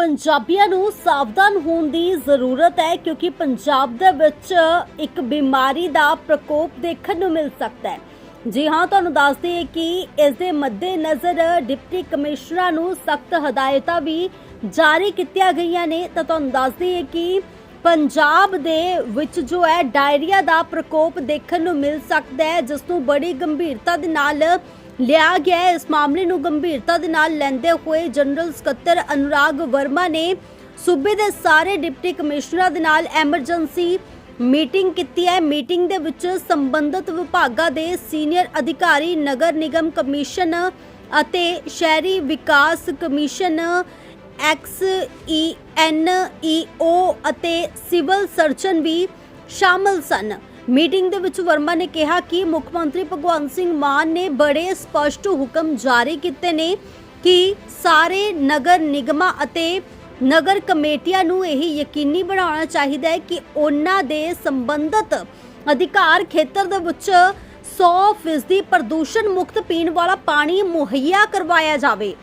ਪੰਜਾਬੀਆਂ ਨੂੰ ਸਾਵਧਾਨ ਹੋਣ ਦੀ ਜ਼ਰੂਰਤ ਹੈ ਕਿਉਂਕਿ ਪੰਜਾਬ ਦੇ ਵਿੱਚ ਇੱਕ ਬਿਮਾਰੀ ਦਾ ਪ੍ਰਕੋਪ ਦੇਖਣ ਨੂੰ ਮਿਲ ਸਕਦਾ ਹੈ। ਜੀ ਹਾਂ, ਤੁਹਾਨੂੰ ਦੱਸ ਦਈਏ ਕਿ ਇਸ ਦੇ ਮੱਦੇਨਜ਼ਰ ਡਿਪਟੀ ਕਮਿਸ਼ਨਰਾਂ ਨੂੰ ਸਖਤ ਹਦਾਇਤਾਂ ਵੀ ਜਾਰੀ ਕੀਤੀਆਂ ਗਈਆਂ ਨੇ। ਤਾਂ ਤੁਹਾਨੂੰ ਦੱਸ ਦਈਏ ਕਿ ਪੰਜਾਬ ਦੇ ਵਿੱਚ ਜੋ ਹੈ ਡਾਇਰੀਆ ਦਾ ਪ੍ਰਕੋਪ ਦੇਖਣ ਨੂੰ ਮਿਲ ਸਕਦਾ ਹੈ, ਜਿਸ ਨੂੰ ਬੜੀ ਗੰਭੀਰਤਾ ਦੇ ਨਾਲ ਲਿਆ ਗਿਆ ਹੈ। ਇਸ ਮਾਮਲੇ ਨੂੰ ਗੰਭੀਰਤਾ ਦੇ ਨਾਲ ਲੈਂਦੇ ਹੋਏ ਜਨਰਲ ਸਕੱਤਰ ਅਨੁਰਾਗ ਵਰਮਾ ਨੇ ਸੂਬੇ ਦੇ ਸਾਰੇ ਡਿਪਟੀ ਕਮਿਸ਼ਨਰਾਂ ਦੇ ਨਾਲ ਐਮਰਜੈਂਸੀ ਮੀਟਿੰਗ ਕੀਤੀ ਹੈ। ਮੀਟਿੰਗ ਦੇ ਵਿੱਚ ਸੰਬੰਧਿਤ ਵਿਭਾਗਾਂ ਦੇ ਸੀਨੀਅਰ ਅਧਿਕਾਰੀ, ਨਗਰ ਨਿਗਮ ਕਮਿਸ਼ਨ ਅਤੇ ਸ਼ਹਿਰੀ ਵਿਕਾਸ ਕਮਿਸ਼ਨ ਐਕਸ ਈ ਐਨ ਈ ਓ ਅਤੇ ਸਿਵਲ ਸਰਜਨ ਵੀ ਸ਼ਾਮਲ ਸਨ। ਮੀਟਿੰਗ ਦੇ ਵਿੱਚ ਵਰਮਾ ਨੇ ਕਿਹਾ ਕਿ ਮੁੱਖ ਮੰਤਰੀ ਭਗਵੰਤ ਸਿੰਘ ਮਾਨ ਨੇ ਬੜੇ ਸਪਸ਼ਟ ਹੁਕਮ ਜਾਰੀ ਕੀਤੇ ਨੇ ਕਿ ਸਾਰੇ ਨਗਰ ਨਿਗਮਾਂ ਅਤੇ ਨਗਰ ਕਮੇਟੀਆਂ ਨੂੰ ਇਹ ਯਕੀਨੀ ਬਣਾਉਣਾ ਚਾਹੀਦਾ ਹੈ ਕਿ ਉਹਨਾਂ ਦੇ ਸੰਬੰਧਤ ਅਧਿਕਾਰ ਖੇਤਰ ਦੇ ਵਿੱਚ 100% ਪ੍ਰਦੂਸ਼ਣ ਮੁਕਤ ਪੀਣ ਵਾਲਾ ਪਾਣੀ ਮੁਹੱਈਆ ਕਰਵਾਇਆ ਜਾਵੇ।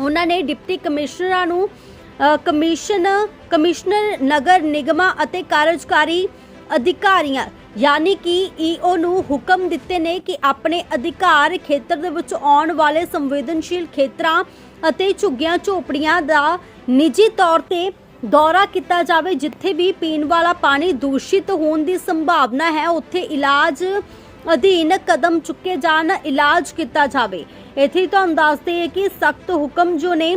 ਉਹਨਾਂ ਨੇ ਡਿਪਟੀ ਕਮਿਸ਼ਨਰਾਂ ਨੂੰ ਕਮਿਸ਼ਨ, ਕਮਿਸ਼ਨਰ, ਨਗਰ ਨਿਗਮਾਂ ਅਤੇ ਕਾਰਜਕਾਰੀ ਅਧਿਕਾਰੀਆਂ, ਯਾਨੀ ਕਿ ਈਓ ਨੂੰ ਹੁਕਮ ਦਿੱਤੇ ਨੇ ਕਿ ਆਪਣੇ ਅਧਿਕਾਰ ਖੇਤਰ ਦੇ ਵਿੱਚ ਆਉਣ ਵਾਲੇ ਸੰਵੇਦਨਸ਼ੀਲ ਖੇਤਰਾਂ ਅਤੇ ਝੁੱਗੀਆਂ ਝੋਪੜੀਆਂ ਦਾ ਨਿੱਜੀ ਤੌਰ ਤੇ ਦੌਰਾ ਕੀਤਾ ਜਾਵੇ, ਜਿੱਥੇ ਵੀ ਪੀਣ ਵਾਲਾ ਪਾਣੀ ਦੂਸ਼ਿਤ ਹੋਣ ਦੀ ਸੰਭਾਵਨਾ ਹੈ, ਉੱਥੇ ਇਲਾਜ ਅਧੀਨ ਕਦਮ ਚੁੱਕੇ ਜਾਣ, ਇਲਾਜ ਕੀਤਾ ਜਾਵੇ। ਇੱਥੇ ਤੁਹਾਨੂੰ ਦੱਸਦੇ ਹਾਂ ਕਿ ਸਖਤ ਹੁਕਮ ਜੋ ਨੇ,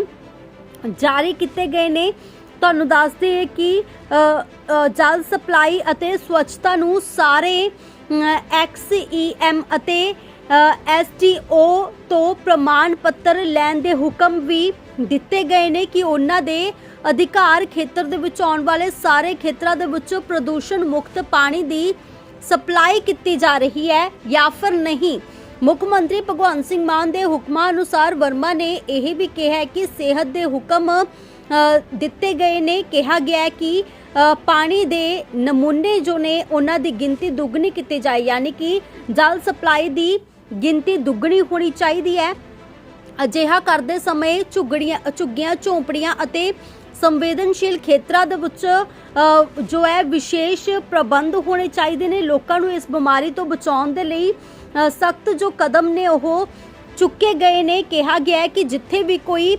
ਜਾਰੀ ਕੀਤੇ ਗਏ ਨੇ। ਤੁਹਾਨੂੰ ਦੱਸਦੇ ਹਾਂ ਕਿ ਜਲ ਸਪਲਾਈ ਅਤੇ ਸਵੱਛਤਾ ਨੂੰ ਸਾਰੇ ਐਕਸਈਐਮ ਅਤੇ ਐਸਟੀਓ ਤੋਂ ਪ੍ਰਮਾਣ ਪੱਤਰ ਲੈਣ ਦੇ ਹੁਕਮ ਵੀ ਦਿੱਤੇ ਗਏ ਨੇ ਕਿ ਉਹਨਾਂ ਦੇ ਅਧਿਕਾਰ ਖੇਤਰ ਦੇ ਵਿੱਚ ਆਉਣ ਵਾਲੇ ਸਾਰੇ ਖੇਤਰਾਂ ਦੇ ਵਿੱਚ ਪ੍ਰਦੂਸ਼ਣ ਮੁਕਤ ਪਾਣੀ ਦੀ ਸਪਲਾਈ ਕੀਤੀ ਜਾ ਰਹੀ ਹੈ ਜਾਂ ਫਿਰ ਨਹੀਂ। ਮੁੱਖ ਮੰਤਰੀ ਭਗਵੰਤ ਸਿੰਘ ਮਾਨ ਦੇ ਹੁਕਮਾਂ ਅਨੁਸਾਰ ਵਰਮਾ ਨੇ ਇਹ ਵੀ ਕਿਹਾ ਕਿ ਸਿਹਤ ਦੇ ਹੁਕਮ ਦਿੱਤੇ ਗਏ ਨੇ। ਕਿਹਾ ਗਿਆ ਕਿ ਪਾਣੀ ਦੇ ਨਮੂਨੇ ਜੋ ਨੇ, ਉਹਨਾਂ ਦੀ ਗਿਣਤੀ ਦੁੱਗਣੀ ਕੀਤੀ ਜਾਏ। ਯਾਨੀ ਕਿ ਜਲ ਸਪਲਾਈ ਦੀ ਗਿਣਤੀ ਦੁੱਗਣੀ ਹੋਣੀ ਚਾਹੀਦੀ ਹੈ। ਅਜਿਹਾ ਕਰਦੇ ਸਮੇਂ ਝੁੱਗੜੀਆਂ, ਝੁੱਗੀਆਂ, ਝੌਂਪੜੀਆਂ ਅਤੇ ਸੰਵੇਦਨਸ਼ੀਲ ਖੇਤਰਾਂ ਦੇ ਵਿੱਚ ਜੋ ਹੈ ਵਿਸ਼ੇਸ਼ ਪ੍ਰਬੰਧ ਹੋਣੇ ਚਾਹੀਦੇ ਨੇ ਲੋਕਾਂ ਨੂੰ ਇਸ ਬਿਮਾਰੀ ਤੋਂ ਬਚਾਉਣ ਦੇ ਲਈ ਸਖਤ ਜੋ ਕਦਮ ਨੇ ਉਹ ਚੁੱਕੇ ਗਏ ਨੇ। ਕਿਹਾ ਗਿਆ ਹੈ ਕਿ ਜਿੱਥੇ ਵੀ ਕੋਈ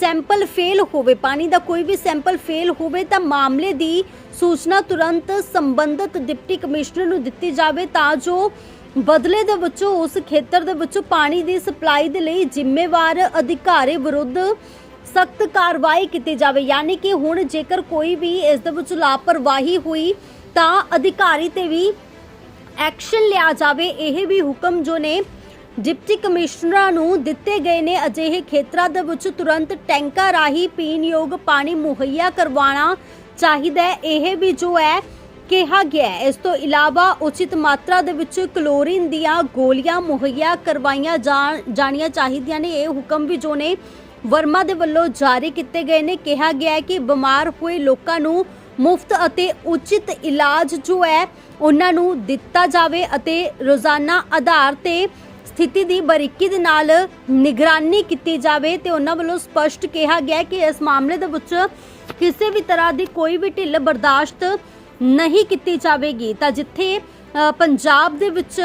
ਸੈਂਪਲ ਫੇਲ ਹੋਵੇ, ਪਾਣੀ ਦਾ ਕੋਈ ਵੀ ਸੈਂਪਲ ਫੇਲ ਹੋਵੇ, ਤਾਂ ਮਾਮਲੇ ਦੀ ਸੂਚਨਾ ਤੁਰੰਤ ਸੰਬੰਧਿਤ ਡਿਪਟੀ ਕਮਿਸ਼ਨਰ ਨੂੰ ਦਿੱਤੀ ਜਾਵੇ ਤਾਂ ਜੋ ਬਦਲੇ ਦੇ ਵਿੱਚੋਂ ਉਸ ਖੇਤਰ ਦੇ ਵਿੱਚੋਂ ਪਾਣੀ ਦੀ ਸਪਲਾਈ ਦੇ ਲਈ ਜ਼ਿੰਮੇਵਾਰ ਅਧਿਕਾਰੀ ਵਿਰੁੱਧ ਸਖਤ ਕਾਰਵਾਈ ਕੀਤੀ ਜਾਵੇ। ਯਾਨੀ ਕਿ ਹੁਣ ਜੇਕਰ ਕੋਈ ਵੀ ਇਸ ਦੇ ਵਿੱਚ ਲਾਪਰਵਾਹੀ ਹੋਈ, ਤਾਂ ਅਧਿਕਾਰੀ ਤੇ ਵੀ ਐਕਸ਼ਨ ਲਿਆ ਜਾਵੇ। ਇਹ ਵੀ ਹੁਕਮ ਜੋ ਨੇ ਡਿਪਟੀ ਕਮਿਸ਼ਨਰਾਂ ਨੂੰ ਦਿੱਤੇ ਗਏ ਨੇ। ਅਜਿਹੇ ਖੇਤਰਾਂ ਦੇ ਵਿੱਚ ਤੁਰੰਤ ਟੈਂਕਾਂ ਰਾਹੀਂ ਪੀਣਯੋਗ ਪਾਣੀ ਮੁਹੱਈਆ ਕਰਵਾਉਣਾ ਚਾਹੀਦਾ ਹੈ। ਇਹ ਵੀ ਜੋ ਹੈ ਕਿਹਾ ਗਿਆ ਹੈ। ਇਸ ਤੋਂ ਇਲਾਵਾ ਉਚਿਤ ਮਾਤਰਾ ਦੇ ਵਿੱਚ ਕਲੋਰੀਨ ਦੀਆਂ ਗੋਲੀਆਂ, ਮੁਹੱਈਆ ਕਰਵਾਈਆਂ ਜਾਣੀਆਂ ਚਾਹੀਦੀਆਂ ਨੇ। ਇਹ ਹੁਕਮ ਵੀ ਜੋ ਨੇ ਵਰਮਾ ਦੇ ਵੱਲੋਂ ਜਾਰੀ ਕੀਤੇ ਗਏ ਨੇ। ਕਿਹਾ ਗਿਆ ਹੈ ਕਿ ਬਿਮਾਰ ਹੋਏ ਲੋਕਾਂ ਨੂੰ ਮੁਫਤ ਅਤੇ ਉਚਿਤ ਇਲਾਜ ਜੋ ਹੈ, ਉਹਨਾਂ ਨੂੰ ਦਿੱਤਾ ਜਾਵੇ ਅਤੇ ਰੋਜ਼ਾਨਾ ਆਧਾਰ ਤੇ ਸਥਿਤੀ ਦੀ ਬਰੀਕੀ ਦੇ ਨਾਲ ਨਿਗਰਾਨੀ ਕੀਤੀ ਜਾਵੇ ਤੇ ਉਹਨਾਂ ਵੱਲੋਂ ਸਪਸ਼ਟ ਕਿਹਾ ਗਿਆ ਕਿ ਇਸ ਮਾਮਲੇ ਦੇ ਵਿੱਚ ਕਿਸੇ ਵੀ ਤਰ੍ਹਾਂ ਦੀ ਕੋਈ ਵੀ ਢਿੱਲ ਬਰਦਾਸ਼ਤ ਨਹੀਂ ਕੀਤੀ ਜਾਵੇਗੀ, ਤਾਂ ਜਿੱਥੇ ਪੰਜਾਬ ਦੇ ਵਿੱਚ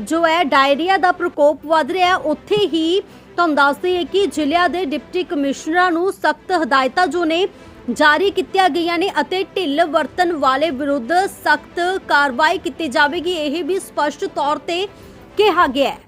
ਜੋ ਹੈ ਡਾਇਰੀਆ ਦਾ ਪ੍ਰਕੋਪ ਵੱਧ ਰਿਹਾ ਹੈ, ਉੱਥੇ ਹੀ ਤੁਹਾਨੂੰ ਦੱਸ ਹਾਂ ਕਿ ਜ਼ਿਲ੍ਹਿਆਂ ਦੇ ਡਿਪਟੀ ਕਮਿਸ਼ਨਰਾਂ ਨੂੰ ਸਖਤ ਹਦਾਇਤਾਂ ਜੋ ਨੇ ਜਾਰੀ ਕੀਤੀਆਂ ਗਈਆਂ ਨੇ ਅਤੇ ਢਿੱਲ ਵਰਤਣ ਵਾਲੇ ਵਿਰੁੱਧ ਸਖਤ ਕਾਰਵਾਈ ਕੀਤੀ ਜਾਵੇਗੀ, ਇਹ ਵੀ ਸਪਸ਼ਟ ਤੌਰ ਤੇ ਕਿਹਾ ਗਿਆ ਹੈ।